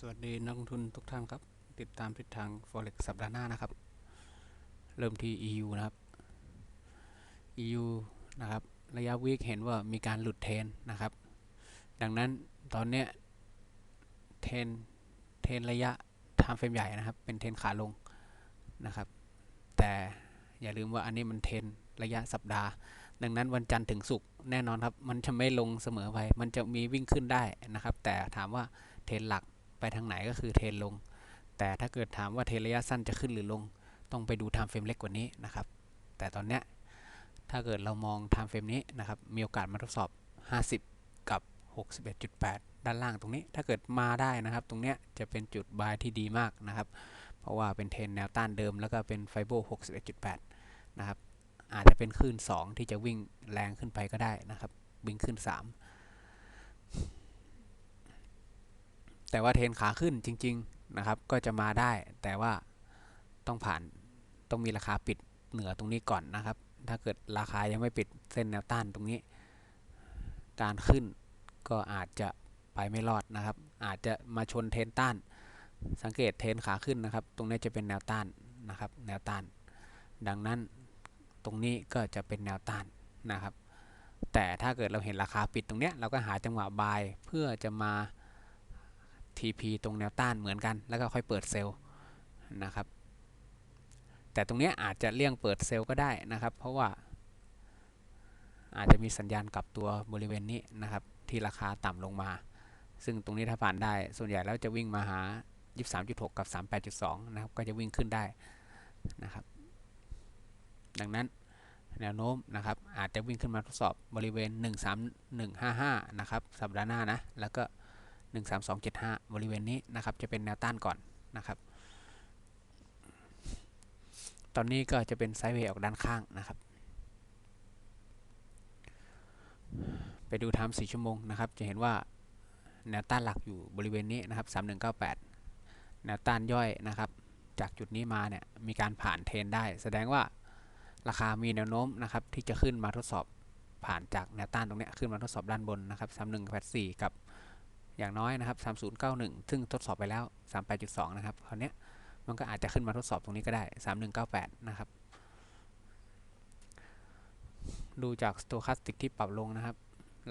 สวัสดีนักลงทุนทุกท่านครับ ติดตามทิศทาง forex สัปดาห์หน้านะครับ เริ่มที่ EU นะครับ EU นะครับ ระยะวีคเห็นว่ามีการหลุดเทนนะครับ ดังนั้นตอนเนี้ยเทนเทรนระยะ time frame ใหญ่นะครับ เป็นเทนขาลงนะครับ แต่อย่าลืมว่าอันนี้มันเทนระยะสัปดาห์ ดังนั้นวันจันทร์ถึงศุกร์แน่นอนครับ มันจะไม่ลงเสมอไป มันจะมีวิ่งขึ้นได้นะครับ แต่ถามว่าเทนหลัก ไปทางไหนก็คือเทรนลง แต่ถ้าเกิดถามว่าเทรนระยะสั้นจะขึ้นหรือลง ต้องไปดู time frame เล็กกว่านี้นะครับ แต่ตอนเนี้ยถ้าเกิดเรามอง time frame นี้นะครับ มีโอกาสมาทดสอบ 50 กับ 61.8 ด้านล่างตรงนี้ ถ้าเกิดมาได้นะครับ ตรงเนี้ยจะเป็นจุดบายที่ดีมากนะครับ เพราะว่าเป็นเทรนแนวต้านเดิม แล้วก็เป็นไฟโบ 61.8 นะครับ อาจจะเป็นคลื่น 2 ที่จะวิ่งแรงขึ้นไปก็ได้นะครับ วิ่งขึ้น 3 แต่ว่าเทรนขาขึ้นจริง ๆนะครับ ก็จะมาได้ แต่ว่าต้องผ่านต้องมีราคาปิดเหนือตรงนี้ก่อนนะครับ ถ้าเกิดราคายังไม่ปิดเส้นแนวต้านตรงนี้ การขึ้นก็อาจจะไปไม่รอดนะครับ อาจจะมาชนเทรนต้าน สังเกตเทรนขาขึ้นนะครับ ตรงนี้จะเป็นแนวต้านนะครับ แนวต้าน ดังนั้นตรงนี้ก็จะเป็นแนวต้านนะครับ แต่ถ้าเกิดเราเห็นราคาปิดตรงเนี้ยเราก็หาจังหวะบายเพื่อจะมา TP ตรงแนวต้านเหมือนกัน แล้วก็ค่อยเปิดเซลล์นะครับ แต่ตรงนี้อาจจะเลี่ยงเปิดเซลล์ก็ได้นะครับ เพราะว่า อาจจะมีสัญญาณกลับตัวบริเวณนี้นะครับ ที่ราคาต่ำลงมา ซึ่งตรงนี้ถ้าผ่านได้ ส่วนใหญ่แล้วจะวิ่งมาหา 23.6 กับ 38.2 นะครับ ก็จะวิ่งขึ้นได้นะครับ ดังนั้นแนวโน้มนะครับอาจจะวิ่งขึ้นมาทดสอบบริเวณ 13155 นะครับ สัปดาห์หน้านะ แล้วก็ 13275 บริเวณนี้นะครับ จะเป็นแนวต้านก่อนนะครับ ตอนนี้ก็จะเป็นไซด์เวย์ออกด้านข้างนะครับ ไปดูไทม์4ชั่วโมงนะครับ จะเห็นว่าแนวต้านหลักอยู่บริเวณนี้นะครับ 3198 แนวต้านย่อยนะครับ จากจุดนี้มาเนี่ยมีการผ่านเทรนได้ แสดงว่าราคามีแนวโน้มนะครับที่จะขึ้นมาทดสอบผ่านจากแนวต้านตรงนี้ขึ้นมาทดสอบด้านบนนะครับ 3184 กับ อย่างน้อยนะครับ3091 ซึ่งทดสอบไปแล้ว 38.2 นะครับคราวนี้มันก็อาจจะขึ้นมาทดสอบตรงนี้ก็ได้ 3198 นะครับ ดูจากสโตคัสติกที่ปรับลงนะครับ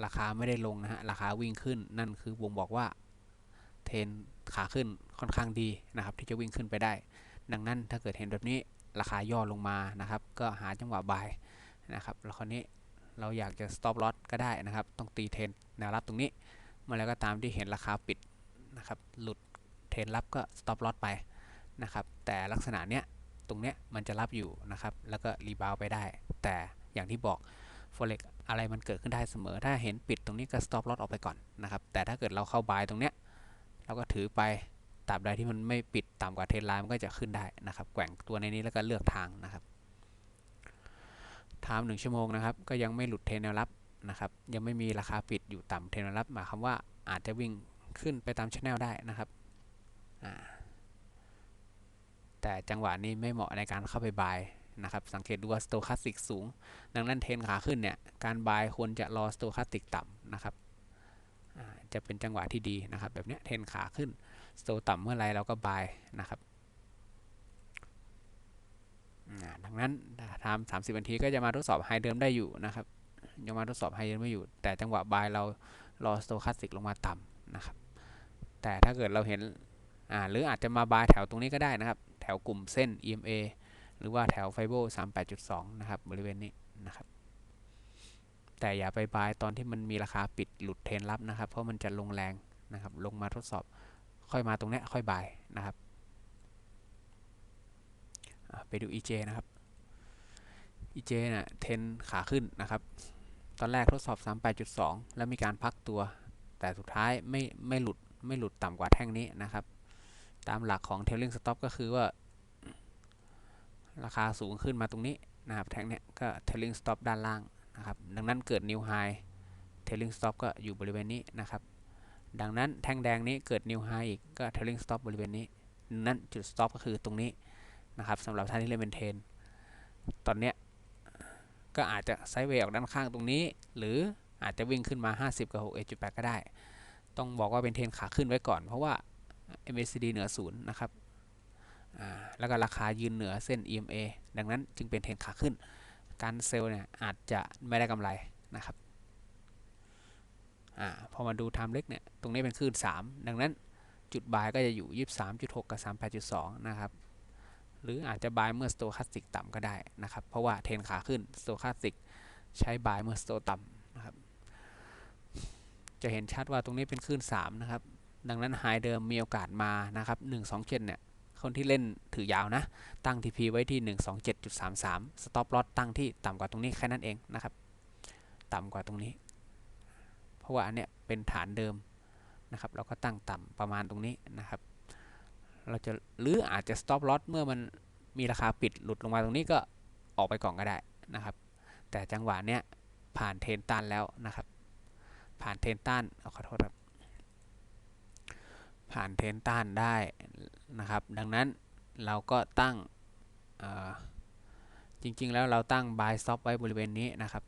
ราคาไม่ได้ลงนะฮะ ราคาวิ่งขึ้น นั่นคือบ่งบอกว่าเทรนขาขึ้นค่อนข้างดีนะครับ ที่จะวิ่งขึ้นไปได้ ดังนั้นถ้าเกิดเห็นแบบนี้ราคาย่อลงมานะครับ ก็หาจังหวะบายนะครับ แล้วคราวนี้เราอยากจะ stop loss ก็ได้นะครับ ต้องตีเทรนแนวรับตรงนี้ เมื่อไรก็ตามที่เห็นราคาปิดนะครับหลุดเทรนรับก็ stop loss ไปนะครับแต่ลักษณะเนี้ยตรงเนี้ยมันจะรับอยู่นะครับแล้วก็รีบาวไปได้ แต่อย่างที่บอก forex อะไรมันเกิดขึ้นได้เสมอ ถ้าเห็นปิดตรงนี้ก็ stop loss ออกไปก่อนนะครับแต่ถ้าเกิดเราเข้าบายตรงเนี้ยเราก็ถือไปตราบใดที่มันไม่ปิดต่ำกว่าเทรนไลน์มันก็จะขึ้นได้นะครับแกว่งตัวในนี้แล้วก็เลือกทางนะครับไทม์หนึ่งชั่วโมงนะครับ ก็ยังไม่หลุดเทรนแนวรับ นะครับ ยังไม่มีราคาปิดอยู่ต่ำเทรนนวรับหมายความว่าอาจจะวิ่งขึ้นไปตามชแนลได้นะครับ แต่จังหวะนี้ไม่เหมาะในการเข้าไปบายนะครับ สังเกตดูว่าสโตคัสติกสูง ดังนั้นเทรนขาขึ้นเนี่ย การบายควรจะรอสโตคัสติกต่ำนะครับ จะเป็นจังหวะที่ดีนะครับ แบบนี้เทรนขาขึ้นสโตต่ำเมื่อไรเราก็บายนะครับดังนั้นทำสามสิบนาทีก็จะมาทดสอบไฮเดิมได้อยู่นะครับ ยังมาทดสอบไฮเดิมไม่อยู่ แต่จังหวะบายเรารอสโตคัสติกลงมาต่ำนะครับ แต่ถ้าเกิดเราเห็นอ่าหรืออาจจะมาบายแถวตรงนี้ก็ได้นะครับ แถวกลุ่มเส้น EMA หรือว่าแถวไฟโบ38.2 นะครับ บริเวณนี้นะครับ แต่อย่าไปบายตอนที่มันมีราคาปิดหลุดเทรนรับนะครับ เพราะมันจะลงแรงนะครับ ลงมาทดสอบค่อยมาตรงนี้ค่อยบายนะครับไปดู EJ นะครับ EJ นะ่ะเทนขาขึ้นนะครับ ตอนแรกทดสอบ 38.2 แล้วมีการพักตัว แต่สุดท้ายไม่ไม่หลุดไม่หลุดต่ำกว่าแท่งนี้นะครับ ตามหลักของ Trailing Stop ก็คือว่า ราคาสูงขึ้นมาตรงนี้นะครับแท่งเนี้ยก็ Trailing Stop ด้านล่างนะครับ ดังนั้นเกิด New High Trailing Stop ก็อยู่บริเวณนี้นะครับ ดังนั้นแท่งแดงนี้เกิด New High อีกก็ Trailing Stop บริเวณนี้นั่นจุด Stop ก็คือตรงนี้นะครับสำหรับท่านที่เล่นเป็นเทนตอนเนี้ย ก็อาจจะไซด์เวย์ออกด้านข้างตรงนี้ หรืออาจจะวิ่งขึ้นมา 50 กับ61.8 ก็ได้ ต้องบอกว่าเป็นเทรนขาขึ้นไว้ก่อน เพราะว่า MACD เหนือศูนย์นะครับแล้วก็ราคายืนเหนือเส้น EMA ดังนั้นจึงเป็นเทรนขาขึ้น การเซลล์เนี่ยอาจจะไม่ได้กำไรนะครับอพอมาดู time เล็กเนี่ย ตรงนี้เป็นคลื่น 3 ดังนั้นจุดบายก็จะอยู่ 23.6 กับ 38.2 นะครับ หรืออาจจะบายเมื่อสโตคาสติกต่ำก็ได้นะครับ เพราะว่าเทรนขาขึ้นสโตคาสติกใช้บายเมื่อสโตต่ำนะครับ จะเห็นชัดว่าตรงนี้เป็นคลื่น3นะครับ ดังนั้นไฮเดิมมีโอกาสมานะครับ127เนี่ย คนที่เล่นถือยาวนะ ตั้ง TP ไว้ที่ 127.33 Stop Loss ตั้งที่ต่ำกว่าตรงนี้แค่นั้นเองนะครับ ต่ำกว่าตรงนี้ เพราะว่าอันเนี้ยเป็นฐานเดิมนะครับ เราก็ตั้งต่ำประมาณตรงนี้นะครับ เราจะหรืออาจจะ Stop Loss เมื่อมันมีราคาปิดหลุดลงมาตรงนี้ก็ออกไปก่อนก็ได้นะครับ แต่จังหวะเนี้ยผ่านเทนต้านแล้วนะครับ ผ่านเทนต้านขอโทษครับ ผ่านเทนต้านได้นะครับ ดังนั้นเราก็ตั้งจริงๆ แล้วเราตั้ง buy stop ไว้บริเวณนี้นะครับ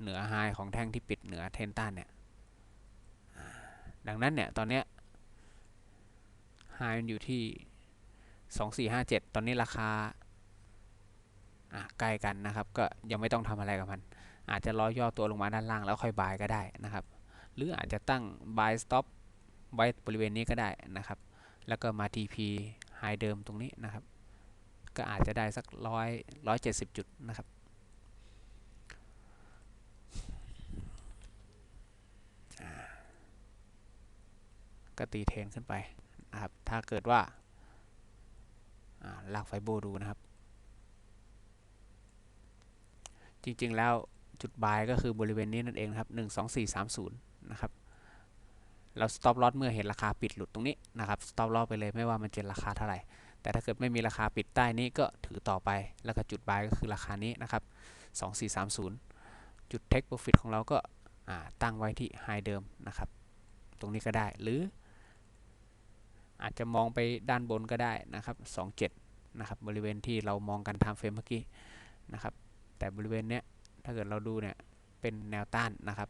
เหนือ high ของแท่งที่ปิดเหนือเทนต้านเนี่ย ดังนั้นเนี่ย ตอนเนี้ย high มันอยู่ที่ 2457 ตอนนี้ราคาใกล้กันนะครับ ก็ยังไม่ต้องทำอะไรกับมัน อาจจะรอย่อตัวลงมาด้านล่างแล้วค่อย buy ก็ได้นะครับ หรืออาจจะตั้ง buy stop ไว้บริเวณนี้ก็ได้นะครับ แล้วก็มา TP high เดิมตรงนี้นะครับ ก็อาจจะได้สักร้อยร้อยเจ็ดสิบจุดนะครับก็ตีเทนขึ้นไป นะครับถ้าเกิดว่าลากไฟโบดูนะครับ จริงๆแล้วจุดบายก็คือบริเวณนี้นั่นเองนะครับ 12430 นะครับ เรา stop loss เมื่อเห็นราคาปิดหลุดตรงนี้นะครับ stop loss ไปเลยไม่ว่ามันจะราคาเท่าไหร่ แต่ถ้าเกิดไม่มีราคาปิดใต้นี้ก็ถือต่อไป แล้วก็จุด buy ก็คือราคานี้นะครับ 2430 จุด take profit ของเราก็ตั้งไว้ที่ high เดิมนะครับ ตรงนี้ก็ได้หรือ อาจจะมองไปด้านบนก็ได้นะครับ27นะครับบริเวณที่เรามองกัน time frame เมื่อกี้นะครับ แต่บริเวณเนี้ยถ้าเกิดเราดูเนี่ยเป็นแนวต้านนะครับ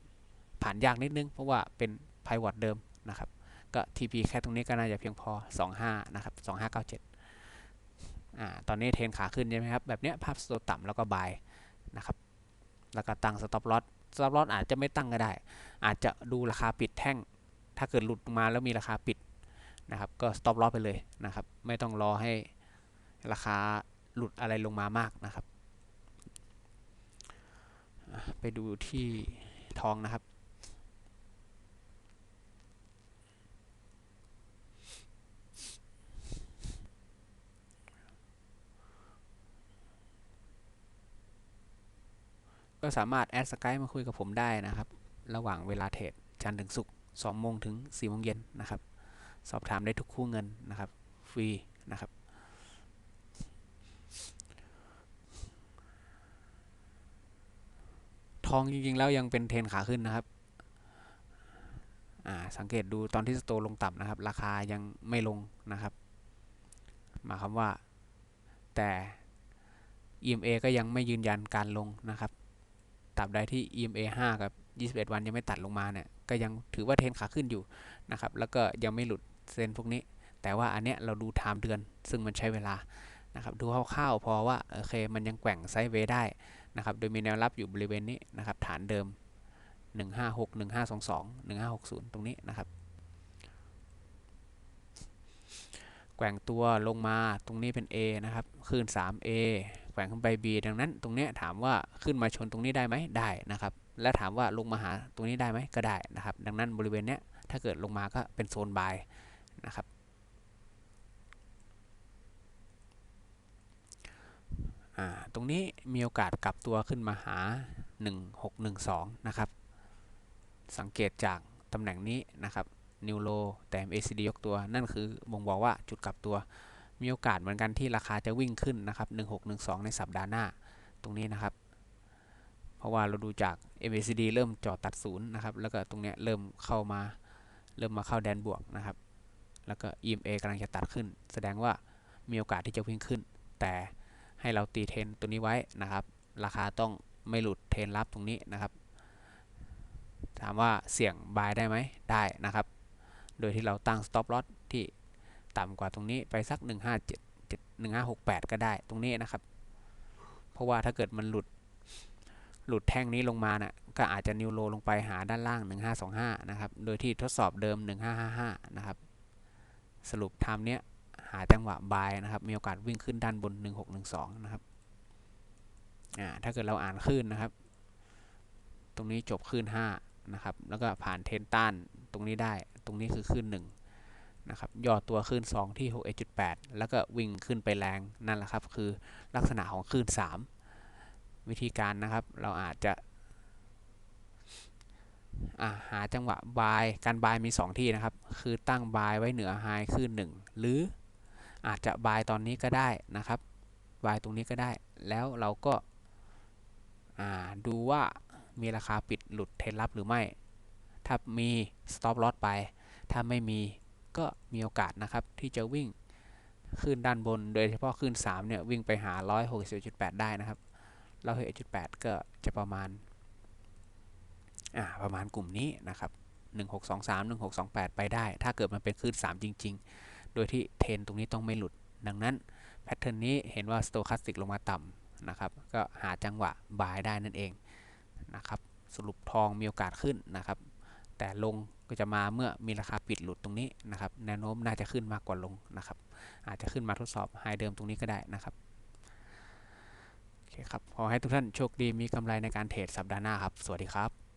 ผ่านยากนิดนึง เพราะว่าเป็น pivot เดิมนะครับ ก็ TP แค่ตรงนี้ก็น่าจะเพียงพอ 25 นะครับ 2597อ่าตอนนี้เทรนขาขึ้นใช่ไหมครับ แบบเนี้ยภาพสโตต่ำแล้วก็บายนะครับ แล้วก็ตั้ง stop loss stop loss อาจจะไม่ตั้งก็ได้ อาจจะดูราคาปิดแท่ง ถ้าเกิดหลุดมาแล้วมีราคาปิด นะครับก็ stop loss ไปเลยนะครับ ไม่ต้องรอให้ราคาหลุดอะไรลงมามากนะครับ ไปดูที่ทองนะครับก็สามารถแอดสกายมาคุยกับผมได้นะครับ ระหว่างเวลาเทรดจันทร์ถึงศุกร์2โมงถึง4โมงเย็นนะครับ สอบถามได้ทุกคู่เงินนะครับ ฟรีนะครับทองจริงๆแล้วยังเป็นเทรนขาขึ้นนะครับ สังเกตดูตอนที่สโตลงต่ำนะครับ ราคายังไม่ลงนะครับ หมายความว่าแต่ EMA ก็ยังไม่ยืนยันการลงนะครับตราบใดที่ EMA 5 กับ 21 วันยังไม่ตัดลงมาเนี่ย ก็ยังถือว่าเทรนขาขึ้นอยู่นะครับ แล้วก็ยังไม่หลุด เส้นพวกนี้ แต่ว่าอันเนี้ยเราดูไทม์เดือน ซึ่งมันใช้เวลานะครับดูคร่าวๆพอว่าโอเคมันยังแกว่งไซด์เวย์ได้นะครับโดยมีแนวรับอยู่บริเวณนี้นะครับฐานเดิม 156 1522 1560 ตรงนี้นะครับ แกว่งตัวลงมาตรงนี้เป็น A นะครับคลื่น 3A แกว่งขึ้นไป B ดังนั้นตรงนี้ถามว่าขึ้นมาชนตรงนี้ได้ไหมได้นะครับและถามว่าลงมาหาตรงนี้ได้ไหมก็ได้นะครับ ดังนั้นบริเวณนี้ถ้าเกิดลงมาก็เป็นโซนบาย นะครับ ตรงนี้มีโอกาสกลับตัวขึ้นมาหา 1612 นะครับ สังเกตจากตำแหน่งนี้นะครับนิวโลแต่ MACD ยกตัว นั่นคือบ่งบอกว่าจุดกลับตัว มีโอกาสเหมือนกันที่ราคาจะวิ่งขึ้นนะครับ 1612 ในสัปดาห์หน้าตรงนี้นะครับ เพราะว่าเราดูจาก MACD เริ่มจอดตัดศูนย์นะครับ แล้วก็ตรงนี้เริ่มเข้ามา เริ่มมาเข้าแดนบวกนะครับ แล้วก็ EMA กำลังจะตัดขึ้น แสดงว่ามีโอกาสที่จะวิ่งขึ้น แต่ให้เราตีเทนตัวนี้ไว้นะครับ ราคาต้องไม่หลุดเทนรับตรงนี้นะครับ ถามว่าเสี่ยงบายได้ไหมได้นะครับ โดยที่เราตั้ง stop loss ที่ต่ำกว่าตรงนี้ไปสัก 157 1568 ก็ได้ตรงนี้นะครับ เพราะว่าถ้าเกิดมันหลุดหลุดแท่งนี้ลงมานะ่ะก็อาจจะนิวโลลงไปหาด้านล่าง 1525 นะครับ โดยที่ทดสอบเดิม 1555 นะครับ สรุปไทม์เนี้ยหาจังหวะบายนะครับ มีโอกาสวิ่งขึ้นด้านบน 1612 นะครับ อ่า ถ้าเกิดเราอ่านขึ้นนะครับ ตรงนี้จบขึ้น5นะครับ แล้วก็ผ่านเทนต้านตรงนี้ได้ ตรงนี้คือขึ้น1นะครับ ย่อตัวขึ้น 2 ที่ 61.8 แล้วก็วิ่งขึ้นไปแรง นั่นแหละครับ คือลักษณะของขึ้น 3 วิธีการนะครับ เราอาจจะ หาจังหวะบายการบายมี 2 ที่นะครับ คือตั้งบายไว้เหนือไฮขึ้น 1 หรืออาจจะบายตอนนี้ก็ได้นะครับบายตรงนี้ก็ได้ แล้วเราก็ดูว่ามีราคาปิดหลุดเทรนลับหรือไม่ ถ้ามี stop loss ไป ถ้าไม่มีก็มีโอกาสนะครับ ที่จะวิ่งขึ้นด้านบน โดยเฉพาะขึ้น 3 เนี่ย วิ่งไปหา 161.8ได้นะครับ161.8ก็จะประมาณ ประมาณกลุ่มนี้นะครับ1623 1628 ไปได้ ถ้าเกิดมันเป็นขึ้น3 จริง ๆ โดยที่เทรนตรงนี้ต้องไม่หลุด ดังนั้นแพทเทิร์นนี้เห็นว่า stochastic ลงมาต่ำนะครับ ก็หาจังหวะบายได้นั่นเองนะครับ สรุปทองมีโอกาสขึ้นนะครับ แต่ลงก็จะมาเมื่อมีราคาปิดหลุดตรงนี้นะครับ แนวโน้มน่าจะขึ้นมากกว่าลงนะครับ อาจจะขึ้นมาทดสอบไฮเดิมตรงนี้ก็ได้นะครับโอเคครับ ขอให้ทุกท่านโชคดีมีกำไรในการเทรดสัปดาห์หน้าครับ สวัสดีครับ